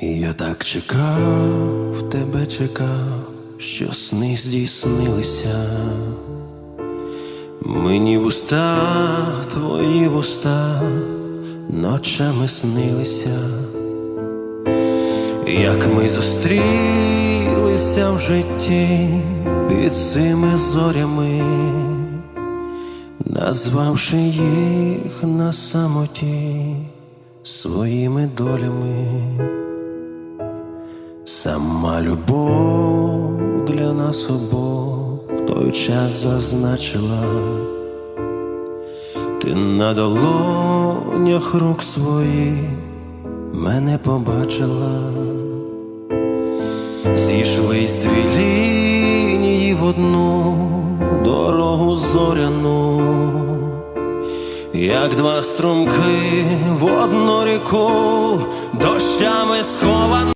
Я так чекав, тебе чекав, що сни здійснилися. Мені вуста, твої вуста ночами снилися, як ми зустрілися в житті під цими зорями, назвавши їх на самоті своїми долями. Сама любов для нас обох той час зазначила, ти на долонях рук своїх мене побачила, зійшлись дві лінії в одну дорогу зоряну, як два струмки в одну ріку, дощами схована.